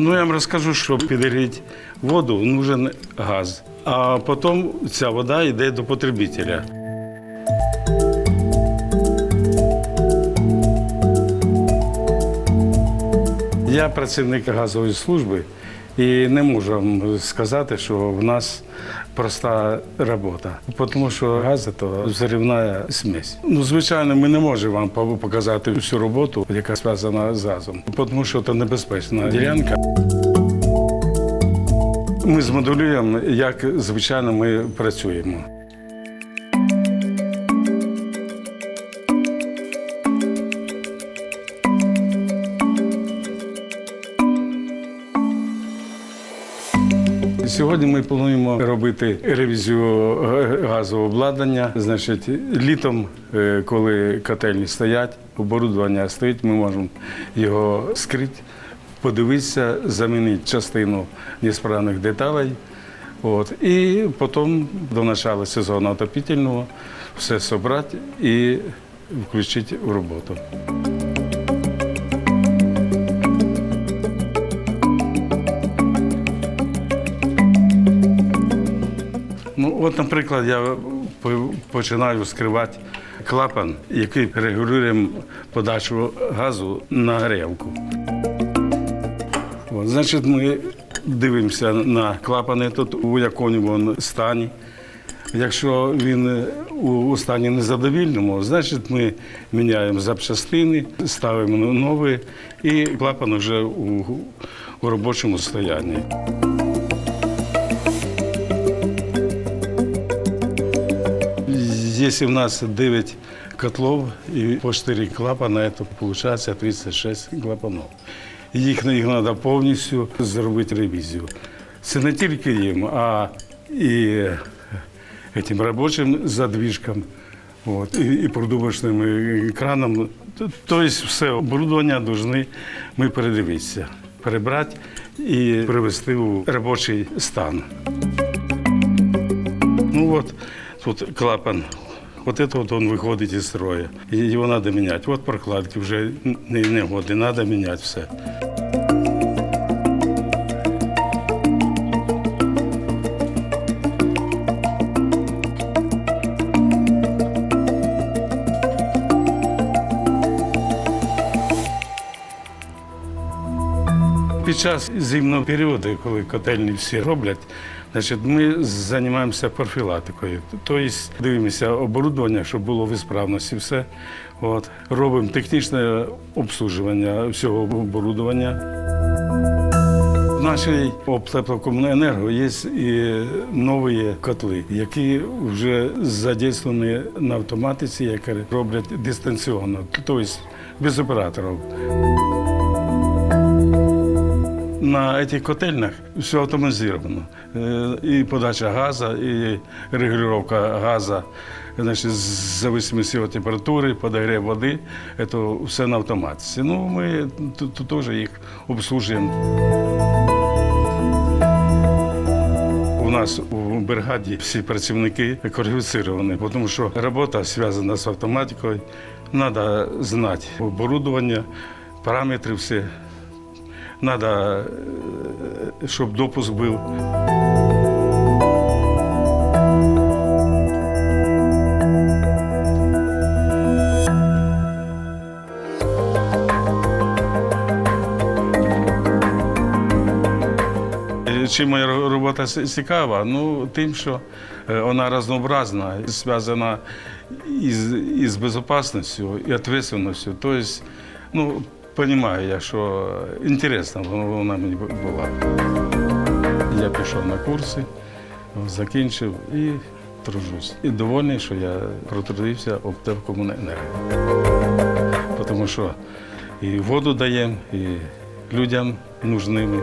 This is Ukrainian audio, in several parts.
Ну, я вам розкажу, що підігріти воду нужен газ, а потім ця вода йде до потребителя. Я працівник газової служби і не можу сказати, що в нас проста робота, тому що газ це взривна смесь. Ну, звичайно, ми не можемо вам показати всю роботу, яка зв'язана з газом, тому що це небезпечна ділянка. Ми змоделюємо, як звичайно ми працюємо. Сьогодні ми плануємо робити ревізію газового обладнання. Значить, літом, е, коли котельні стоять, оборудовання стоїть, ми можемо його скрити, подивитися, замінити частину несправних деталей. От, і потім до початку сезону отопительного все зібрати і включити в роботу. Ну, от, наприклад, я починаю скривати клапан, який регулює подачу газу на грілку. От, значить, ми дивимося на клапани, тут у якому він стані. Якщо він у, стані незадовільному, значить ми міняємо запчастини, ставимо нові, і клапан вже у, робочому стані. Если у нас 9 котлов и по 4 клапана, то получается 36 клапанов. Їх, їх треба повністю зробити ревізію. Це не тільки їм, а і цим робочим задвіжкам, от, і, і продувочним екранам. Тобто все оборудовання повинні ми передивитися, перебрати і привести у робочий стан. Ну вот, тут клапан Вот это вот он выходит из строя. И его надо менять. Вот прокладки уже не, не годы, надо менять все. Під час зимного періоду, коли котельні всі роблять, значить, ми займаємося профілактикою. Тобто дивимося оборудовання, щоб було в ісправності все. От. Робимо технічне обслужування всього оборудовання. В нашій теплокомуненерго є і нові котли, які вже задействовані на автоматиці, які роблять дистанційно, тобто без операторів. На цих котельнях все автоматизовано. Е, І подача газу, і регулювання газу, значить, з зависимості від температури, подогрів води, це все на автоматиці. Ну, ми тут, теж їх обслужуємо. У нас у бригаді всі працівники кваліфіціровані, тому що робота зв'язана з автоматикою. Треба знати оборудовання, параметри всі. Надо, э, щоб допуск був. Е, Чим моя робота цікава? Ну, тим, що вона разнообразна, і зв'язана із, із безпечністю і відповідальністю. Тобто, ну, розумію я, що інтересна вона, мені була. Я пішов на курси, закінчив і тружусь. І довольний, що я протрудився об. Тому що і воду даємо, і людям нужними.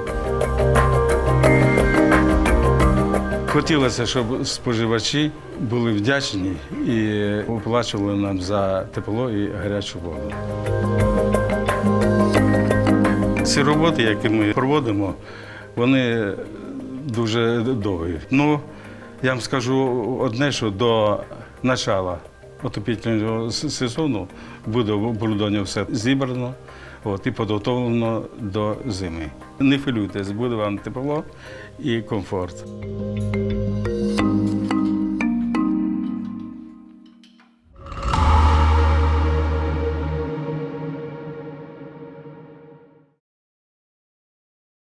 Хотілося, щоб споживачі були вдячні і оплачували нам за тепло і гарячу воду. Ці роботи, які ми проводимо, вони дуже довгі. Ну, я вам скажу одне, що до початку отопительного с- сезону буде оборудовання все зібрано, от, і підготовлено до зими. Не хвилюйтесь, буде вам тепло і комфорт.